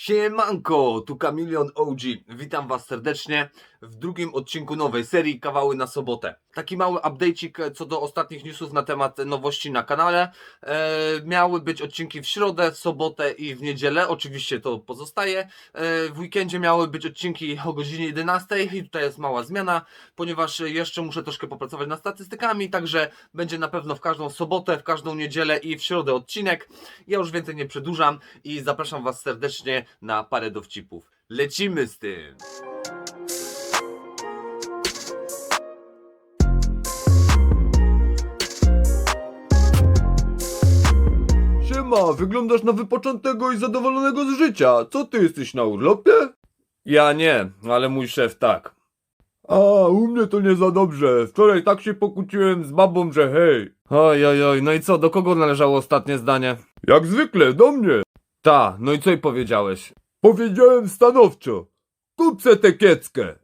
Siemanko, tu Kamilion OG. Witam Was serdecznie w drugim odcinku nowej serii Kawały na sobotę. Taki mały update'cik co do ostatnich newsów na temat nowości na kanale. E, miały być odcinki w środę, w sobotę i w niedzielę. Oczywiście to pozostaje. E, w weekendzie miały być odcinki o godzinie 11 i tutaj jest mała zmiana, ponieważ jeszcze muszę troszkę popracować nad statystykami, także będzie na pewno w każdą sobotę, w każdą niedzielę i w środę odcinek. Ja już więcej nie przedłużam i zapraszam Was serdecznie na parę dowcipów. Lecimy z tym! Siema, wyglądasz na wypoczętego i zadowolonego z życia. Co ty jesteś na urlopie? Ja nie, ale mój szef tak. A, u mnie to nie za dobrze. Wczoraj tak się pokłóciłem z babą, że hej. Oj, oj, oj, no i co, do kogo należało ostatnie zdanie? Jak zwykle, do mnie. Ta, no i co jej powiedziałeś? Powiedziałem stanowczo. Kup se tę kieckę.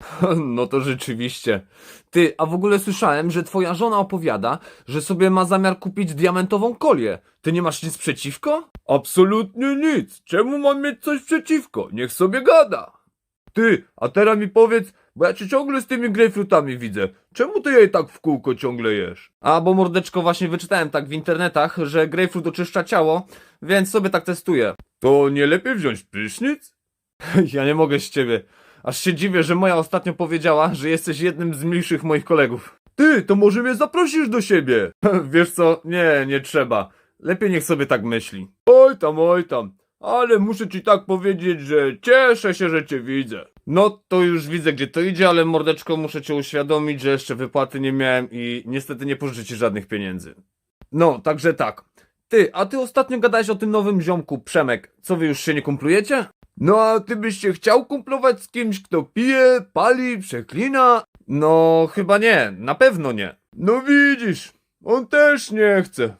No to rzeczywiście. Ty, a w ogóle słyszałem, że twoja żona opowiada, że sobie ma zamiar kupić diamentową kolię. Ty nie masz nic przeciwko? Absolutnie nic. Czemu mam mieć coś przeciwko? Niech sobie gada. Ty, a teraz mi powiedz, bo ja cię ciągle z tymi grejpfrutami widzę. Czemu ty jej tak w kółko ciągle jesz? A, bo mordeczko właśnie wyczytałem tak w internetach, że grejpfrut oczyszcza ciało, więc sobie tak testuję. To nie lepiej wziąć prysznic? Ja nie mogę z ciebie. Aż się dziwię, że moja ostatnio powiedziała, że jesteś jednym z milszych moich kolegów. Ty, to może mnie zaprosisz do siebie. Wiesz co? Nie, nie trzeba. Lepiej niech sobie tak myśli. Oj tam, oj tam. Ale muszę ci tak powiedzieć, że cieszę się, że cię widzę. No to już widzę gdzie to idzie, ale mordeczko muszę cię uświadomić, że jeszcze wypłaty nie miałem i niestety nie pożyczę ci żadnych pieniędzy. No, także tak. Ty, a ty ostatnio gadałeś o tym nowym ziomku, Przemek. Co wy już się nie kumplujecie? No a ty byś się chciał kumplować z kimś, kto pije, pali, przeklina? No, chyba nie, na pewno nie. No widzisz, on też nie chce.